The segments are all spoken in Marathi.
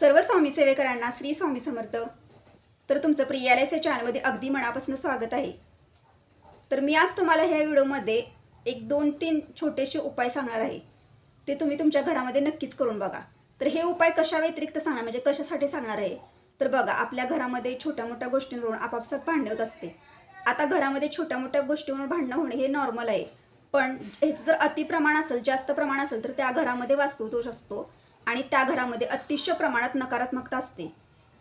सर्व स्वामी सेवेकरांना श्री स्वामी समर्थ. तर तुमचं प्रियालयच्या चॅनलमध्ये अगदी मनापासून स्वागत आहे. तर मी आज तुम्हाला ह्या व्हिडिओमध्ये एक दोन तीन छोटेसे उपाय सांगणार आहे. ते तुम्ही तुमच्या घरामध्ये नक्कीच करून बघा. तर हे उपाय कशा व्यतिरिक्त सांगणार? म्हणजे कशासाठी सांगणार आहे? तर बघा आपल्या घरामध्ये छोट्या मोठ्या गोष्टींवरून आपापसात भांडण होत असते. आता घरामध्ये छोट्या मोठ्या गोष्टींवरून भांडणं होणे हे नॉर्मल आहे. पण ह्याचं जर अतिप्रमाण असेल जास्त प्रमाण असेल तर त्या घरामध्ये वास्तुदोष असतो. आणि त्या घरामध्ये अतिशय प्रमाणात नकारात्मकता असते.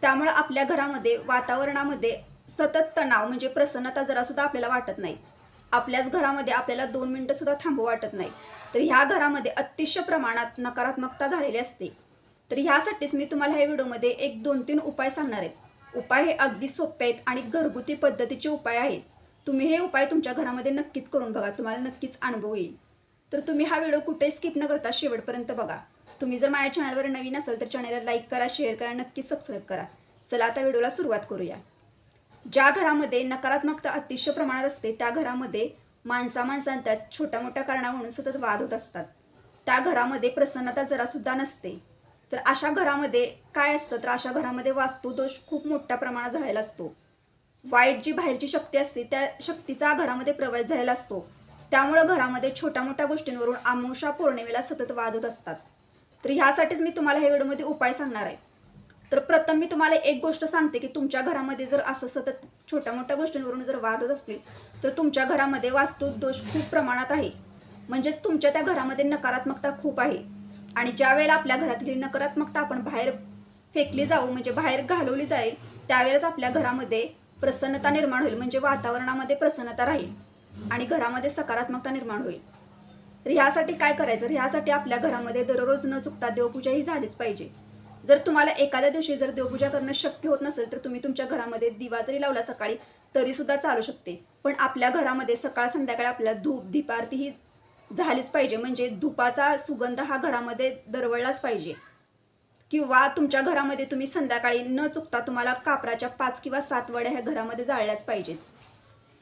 त्यामुळं आपल्या घरामध्ये वातावरणामध्ये सतत तणाव म्हणजे प्रसन्नता जरासुद्धा आपल्याला वाटत नाही. आपल्याच घरामध्ये आपल्याला दोन मिनटंसुद्धा थांबू वाटत नाही. तर ह्या घरामध्ये अतिशय प्रमाणात नकारात्मकता झालेली असते. तर ह्यासाठीच मी तुम्हाला ह्या व्हिडिओमध्ये एक दोन तीन उपाय सांगणार आहेत उपाय हे अगदी सोपे आहेत आणि घरगुती पद्धतीचे उपाय आहेत. तुम्ही हे उपाय तुमच्या घरामध्ये नक्कीच करून बघा. तुम्हाला नक्कीच अनुभव येईल. तर तुम्ही हा व्हिडिओ कुठेही स्किप न करता शेवटपर्यंत बघा. तुम्ही जर माझ्या चॅनलवर नवीन असाल तर चॅनलला लाईक करा शेअर करा नक्कीच सबस्क्राईब करा. चला आता व्हिडिओला सुरुवात करूया. ज्या घरामध्ये नकारात्मकता अतिशय प्रमाणात असते त्या घरामध्ये माणसा माणसांच्यात छोट्या मोठ्या कारणावरून सतत वाद होत असतात. त्या घरामध्ये प्रसन्नता जरासुद्धा नसते. तर अशा घरामध्ये काय असतं? तर अशा घरामध्ये वास्तुदोष खूप मोठ्या प्रमाणात झालेला असतो. वाईट जी बाहेरची शक्ती असते त्या शक्तीचा घरामध्ये प्रवेश झालेला असतो. त्यामुळं घरामध्ये छोट्या मोठ्या गोष्टींवरून आमुषा पौर्णिमेला सतत वाद होत असतात. तर ह्यासाठीच मी तुम्हाला ह्या व्हिडिओमध्ये उपाय सांगणार आहे. तर प्रथम मी तुम्हाला एक गोष्ट सांगते की तुमच्या घरामध्ये जर असं सतत छोट्या मोठ्या गोष्टींवरून जर वाद होत असतील तर तुमच्या घरामध्ये वास्तुदोष खूप प्रमाणात आहे. म्हणजेच तुमच्या त्या घरामध्ये नकारात्मकता खूप आहे. आणि ज्या वेळेला आपल्या घरातली नकारात्मकता आपण बाहेर फेकली जाऊ म्हणजे बाहेर घालवली जाईल त्यावेळेस आपल्या घरामध्ये प्रसन्नता निर्माण होईल म्हणजे वातावरणामध्ये प्रसन्नता राहील आणि घरामध्ये सकारात्मकता निर्माण होईल. तर ह्यासाठी काय करायचं? तर ह्यासाठी आपल्या घरामध्ये दररोज न चुकता देवपूजा ही झालीच पाहिजे. जर तुम्हाला एखाद्या दिवशी जर देवपूजा करणं शक्य होत नसेल तर तुम्ही तुमच्या घरामध्ये दिवा जरी लावला सकाळी तरी सुद्धा चालू शकते. पण आपल्या घरामध्ये सकाळ संध्याकाळी आपल्याला धूप दीपारती ही झालीच पाहिजे. म्हणजे धुपाचा सुगंध हा घरामध्ये दरवळलाच पाहिजे. किंवा तुमच्या घरामध्ये तुम्ही संध्याकाळी न चुकता तुम्हाला कापराच्या पाच किंवा सात वड्या ह्या घरामध्ये जाळल्याच पाहिजेत.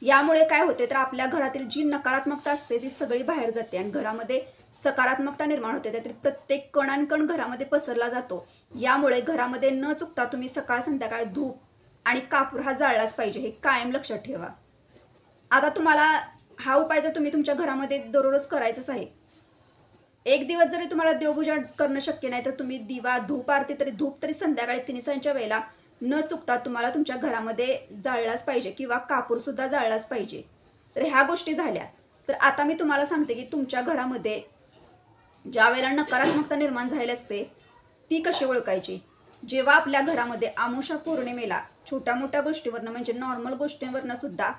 यामुळे काय होते तर आपल्या घरातील जी नकारात्मकता असते ती सगळी बाहेर जाते आणि घरामध्ये सकारात्मकता निर्माण होते. त्यातील प्रत्येक कणांकण घरामध्ये पसरला जातो. यामुळे घरामध्ये न चुकता तुम्ही सकाळ संध्याकाळ धूप आणि कापूर हा जाळलाच पाहिजे हे कायम लक्षात ठेवा. आता तुम्हाला हा उपाय तर तुम्ही तुमच्या घरामध्ये दररोज करायचाच आहे. एक दिवस जरी तुम्हाला देवपूजा करणं शक्य नाही तर तुम्ही दिवा धूप आरती तरी धूप तरी संध्याकाळी तिन्हीसांच्या वेळेला न चुकता तुम्हाला तुमच्या घरामध्ये जाळलाच पाहिजे किंवा कापूरसुद्धा जाळलाच पाहिजे. तर ह्या गोष्टी झाल्या. तर आता मी तुम्हाला सांगते की तुमच्या घरामध्ये ज्या वेळेला नकारात्मकता निर्माण झालेली असते ती कशी ओळखायची? जेव्हा आपल्या घरामध्ये आमुषा पौर्णिमेला छोट्या मोठ्या गोष्टीवरनं म्हणजे नॉर्मल गोष्टींवरनं सुद्धा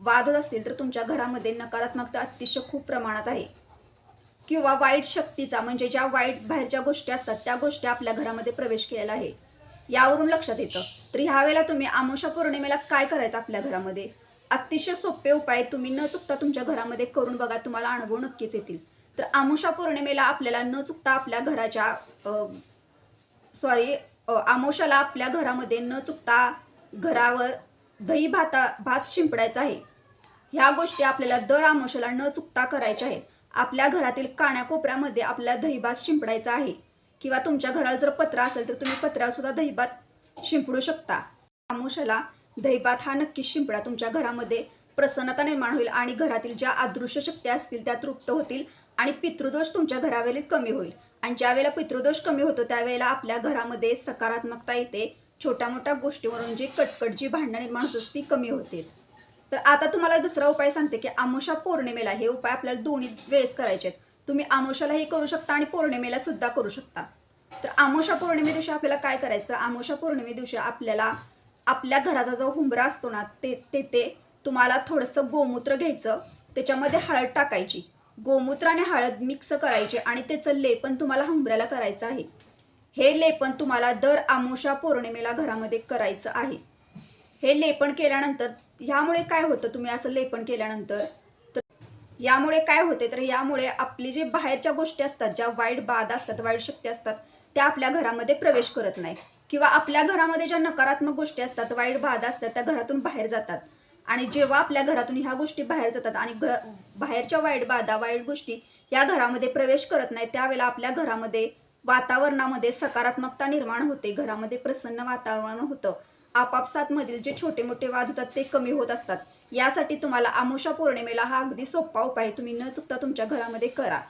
वाद होत असतील तर तुमच्या घरामध्ये नकारात्मकता अतिशय खूप प्रमाणात आहे. किंवा वाईट शक्तीचा म्हणजे ज्या वाईट बाहेरच्या गोष्टी असतात त्या गोष्टी आपल्या घरामध्ये प्रवेश केलेला आहे. यावरून लक्षात येतं. तर ह्या वेळेला तुम्ही आमोशा पौर्णिमेला काय करायचं आपल्या घरामध्ये? अतिशय सोपे उपाय तुम्ही न चुकता तुमच्या घरामध्ये करून बघा तुम्हाला अनुभव नक्कीच येतील. तर आमोशा पौर्णिमेला आपल्याला न चुकता आपल्या घराच्या सॉरी आमोशाला आपल्या घरामध्ये न चुकता घरावर दही भाता भात शिंपडायचा आहे. ह्या गोष्टी आपल्याला दर आमोशाला न चुकता करायच्या आहेत. आपल्या घरातील काण्याकोपऱ्यामध्ये आपल्याला दहीभात शिंपडायचा आहे. किंवा तुमच्या घराला जर पत्रा असेल तर तुम्ही पत्र्यावर सुद्धा दहीभात शिंपडू शकता. आमुषाला दहीभात हा नक्कीच शिंपडा तुमच्या घरामध्ये प्रसन्नता निर्माण होईल आणि घरातील ज्या अदृश्य शक्ती असतील त्या तृप्त होतील आणि पितृदोष तुमच्या घरावरील कमी होईल. आणि ज्यावेळेला पितृदोष कमी होतो त्यावेळेला आपल्या घरामध्ये सकारात्मकता येते. छोट्या मोठ्या गोष्टीवरून जी कटकट जी भांडणं निर्माण होत ती कमी होते तर आता तुम्हाला दुसरा उपाय सांगते की आमोशा पौर्णिमेला हे उपाय आपल्याला दोन्ही वेळेस करायचे आहेत तुम्ही आमोशालाही करू शकता आणि पौर्णिमेला सुद्धा करू शकता. तर आमोशा पौर्णिमे दिवशी आपल्याला काय करायचं? तर आमोशा पौर्णिमे दिवशी आपल्याला आपल्या घराचा जो हुंबरा असतो ना ते ते ते तुम्हाला थोडंसं गोमूत्र घ्यायचं. त्याच्यामध्ये हळद टाकायची. गोमूत्र आणि हळद मिक्स करायचे आणि त्याचं लेपन तुम्हाला हुंबऱ्याला करायचं आहे. हे लेपन तुम्हाला दर आमोशा पौर्णिमेला घरामध्ये करायचं आहे. हे लेपन केल्यानंतर ह्यामुळे काय होतं? तुम्ही असं लेपन केल्यानंतर यामुळे काय होते तर यामुळे आपली जे बाहेरच्या गोष्टी असतात ज्या वाईट बाधा असतात वाईट शक्ती असतात त्या आपल्या घरामध्ये प्रवेश करत नाही किंवा आपल्या घरामध्ये ज्या नकारात्मक गोष्टी असतात वाईट बाधा असतात त्या घरातून बाहेर जातात. आणि जेव्हा आपल्या घरातून ह्या गोष्टी बाहेर जातात आणि घ बाहेरच्या वाईट बाधा वाईट गोष्टी या घरामध्ये प्रवेश करत नाही त्यावेळेला आपल्या घरामध्ये वातावरणामध्ये सकारात्मकता निर्माण होते घरामध्ये प्रसन्न वातावरण होतं. आपापसातमधील जे छोटे मोठे वाद होतात ते कमी होत असतात. यासाठी तुम्हाला आमोशा पौर्णिमेला हा अगदी सोपा उपाय तुम्ही न चुकता तुमच्या घरामध्ये करा.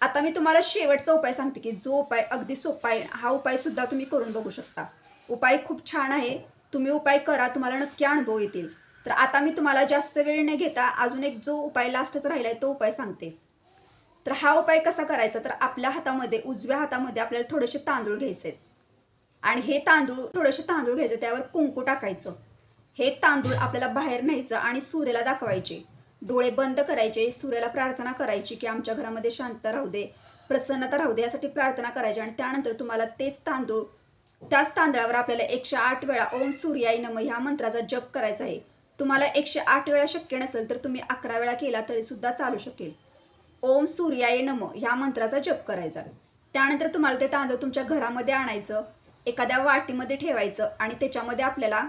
आता मी तुम्हाला शेवटचा उपाय सांगते की जो उपाय अगदी सोपा आहे हा उपायसुद्धा तुम्ही करून बघू शकता. उपाय खूप छान आहे. तुम्ही उपाय करा तुम्हाला नक्की अनुभव येतील. तर आता मी तुम्हाला जास्त वेळ न घेता अजून एक जो उपाय लास्टच राहिला आहे तो उपाय सांगते. तर हा उपाय कसा करायचा? तर आपल्या हातामध्ये उजव्या हातामध्ये आपल्याला थोडेसे तांदूळ घ्यायचे आहेत. आणि हे तांदूळ थोडेसे तांदूळ घ्यायचे त्यावर कुंकू टाकायचं. हे तांदूळ आपल्याला बाहेर न्यायचं आणि सूर्याला दाखवायचे. डोळे बंद करायचे सूर्याला प्रार्थना करायची की आमच्या घरामध्ये शांत राहू दे प्रसन्नता राहू दे यासाठी प्रार्थना करायची आणि त्यानंतर तुम्हाला तेच तांदूळ त्याच तांदळावर आपल्याला एकशे आठ वेळा ओम सूर्याय नम ह्या मंत्राचा जप करायचा आहे. तुम्हाला एकशे आठ वेळा शक्य नसेल तर तुम्ही अकरा वेळा केला तरी सुद्धा चालू शकेल. ओम सूर्याय नम ह्या मंत्राचा जप करायचा. त्यानंतर तुम्हाला ते तांदूळ तुमच्या घरामध्ये आणायचं एखाद्या वाटीमध्ये ठेवायचं आणि त्याच्यामध्ये आपल्याला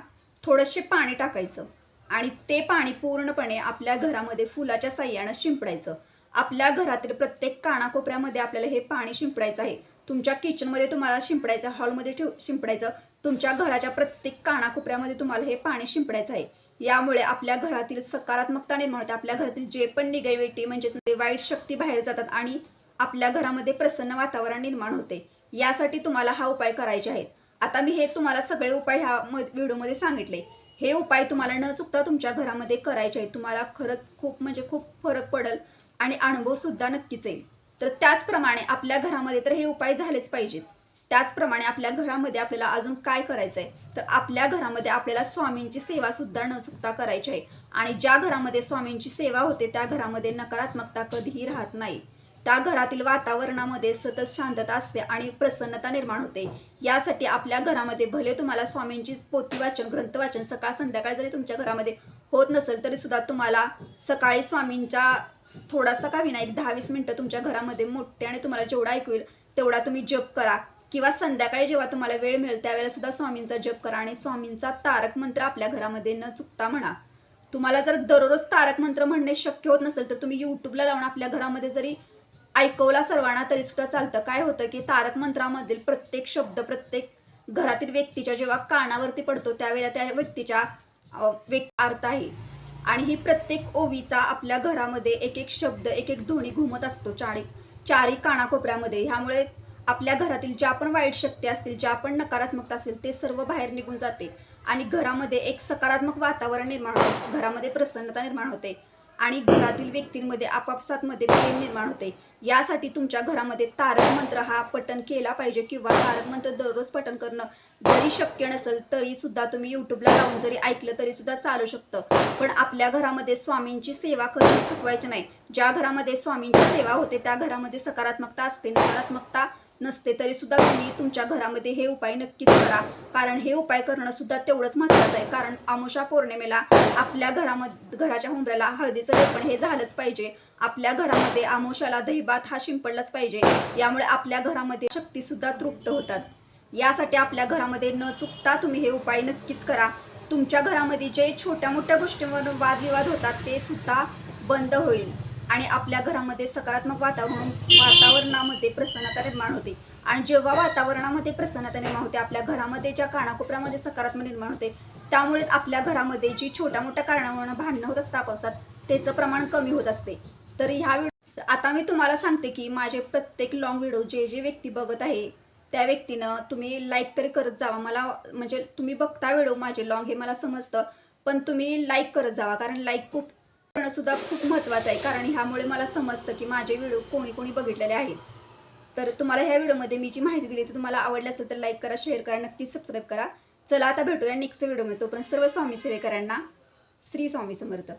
थोडंसे पाणी टाकायचं आणि ते पाणी पूर्णपणे आपल्या घरामध्ये फुलाच्या साह्यानं शिंपडायचं. आपल्या घरातील प्रत्येक कानाकोपऱ्यामध्ये आपल्याला हे पाणी शिंपडायचं आहे. तुमच्या किचनमध्ये तुम्हाला शिंपडायचं हॉलमध्ये ठेव शिंपडायचं. तुमच्या घराच्या प्रत्येक कानाकोपऱ्यामध्ये तुम्हाला हे पाणी शिंपडायचं आहे. यामुळे आपल्या घरातील सकारात्मकता निर्माण होते. आपल्या घरातील जे पण निगेटिव्हिटी म्हणजेच वाईट शक्ती बाहेर जातात आणि आपल्या घरामध्ये प्रसन्न वातावरण निर्माण होते. यासाठी तुम्हाला हा उपाय करायचे आहेत. आता मी हे तुम्हाला सगळे उपाय ह्या म व्हिडिओमध्ये सांगितले. हे उपाय तुम्हाला न चुकता तुमच्या घरामध्ये करायचे आहेत. तुम्हाला खरंच खूप म्हणजे खूप फरक पडेल आणि अनुभवसुद्धा नक्कीच येईल. तर त्याचप्रमाणे आपल्या घरामध्ये तर हे उपाय झालेच पाहिजेत. त्याचप्रमाणे आपल्या घरामध्ये आपल्याला अजून काय करायचं आहे तर आपल्या घरामध्ये आपल्याला स्वामींची सेवासुद्धा न चुकता करायची आहे. आणि ज्या घरामध्ये स्वामींची सेवा होते त्या घरामध्ये नकारात्मकता कधीही राहत नाही. त्या घरातील वातावरणामध्ये सतत शांतता असते आणि प्रसन्नता निर्माण होते. यासाठी आपल्या घरामध्ये भले तुम्हाला स्वामींची पोती वाचन ग्रंथ वाचन सकाळ संध्याकाळ जरी तुमच्या घरामध्ये होत नसेल तरी सुद्धा तुम्हाला सकाळी स्वामींच्या थोडासा का विना एक दहा वीस मिनटं तुमच्या घरामध्ये मोठे आणि तुम्हाला जेवढा ऐकू येईल तेवढा तुम्ही जप करा. किंवा संध्याकाळी जेव्हा तुम्हाला वेळ मिळेल त्यावेळेला सुद्धा स्वामींचा जप करा आणि स्वामींचा तारक मंत्र आपल्या घरामध्ये न चुकता म्हणा. तुम्हाला जर दररोज तारक मंत्र म्हणणे शक्य होत नसेल तर तुम्ही यूट्यूबला लावून आपल्या घरामध्ये जरी ऐकवला सर्वांना तरी सुद्धा चालतं. काय होतं की तारक मंत्रामधील प्रत्येक शब्द प्रत्येक घरातील व्यक्तीच्या जेव्हा कानावरती पडतो त्यावेळेला त्या व्यक्तीच्या व्यक् अर्थ आहे. आणि ही प्रत्येक ओवीचा आपल्या घरामध्ये एक एक शब्द एक एक ध्वनी घुमत असतो चारी चारी कानाकोपऱ्यामध्ये. ह्यामुळे आपल्या घरातील ज्या पण वाईट शक्ती असतील ज्या पण नकारात्मकता असेल ते सर्व बाहेर निघून जाते. आणि घरामध्ये एक सकारात्मक वातावरण निर्माण होते. घरामध्ये प्रसन्नता निर्माण होते. आणि घरातील व्यक्तींमध्ये आपापसातमध्ये प्रेम निर्माण होते. यासाठी तुमच्या घरामध्ये तारक मंत्र हा पठण केला पाहिजे किंवा तारक मंत्र दररोज पठण करणं जरी शक्य नसेल तरी सुद्धा तुम्ही यूट्यूबला लावून जरी ऐकलं तरी सुद्धा चालू शकतं. पण आपल्या घरामध्ये स्वामींची सेवा कधी चुकवायची नाही. ज्या घरामध्ये स्वामींची सेवा होते त्या घरामध्ये सकारात्मकता असते. नकारात्मकता नसते तरी सुद्धा तुम्ही तुमच्या घरामध्ये हे उपाय नक्कीच करा. कारण हे उपाय करणं सुद्धा तेवढंच महत्त्वाचं आहे. कारण आमोशा पौर्णिमेला आपल्या घरामध्ये घराच्या हुंबऱ्याला हळदीचं लेपण हे झालंच पाहिजे. आपल्या घरामध्ये आमोशाला दहीभात हा शिंपडलाच पाहिजे. यामुळे आपल्या घरामध्ये शक्ती सुद्धा तृप्त होतात. यासाठी आपल्या घरामध्ये न चुकता तुम्ही हे उपाय नक्कीच करा. तुमच्या घरामध्ये जे छोट्या मोठ्या गोष्टींवर वादविवाद होतात ते सुद्धा बंद होईल. आणि आपल्या घरामध्ये सकारात्मक वातावरण वातावरणामध्ये प्रसन्नता निर्माण होते. आणि जेव्हा वातावरणामध्ये प्रसन्नता निर्माण होते आपल्या घरामध्ये ज्या कानाकोपऱ्यामध्ये सकारात्मक निर्माण होते त्यामुळेच आपल्या घरामध्ये जी छोट्या मोठ्या कारणावरून भांडणं होत असतात पावसात त्याचं प्रमाण कमी होत असते. तर ह्या आता मी तुम्हाला सांगते की माझे प्रत्येक लॉंग व्हिडिओ जे जे व्यक्ती बघत आहे त्या व्यक्तीनं तुम्ही लाईक तरी करत जावा. मला म्हणजे तुम्ही बघता व्हिडिओ माझे लॉंग हे मला समजतं पण तुम्ही लाईक करत जावा. कारण लाईक खूप करणं सुद्धा खूप महत्त्वाचं आहे. कारण ह्यामुळे मला समजतं की माझे व्हिडिओ कोणी कोणी बघितलेले आहेत. तर तुम्हाला ह्या व्हिडिओमध्ये मी जी माहिती दिली ती तुम्हाला आवडली असेल तर लाईक करा शेअर करा नक्की सबस्क्राईब करा. चला आता भेटूया नेक्स्ट व्हिडिओमध्ये तोपर्यंत सर्व स्वामी सेवेकरांना श्री स्वामी समर्थ.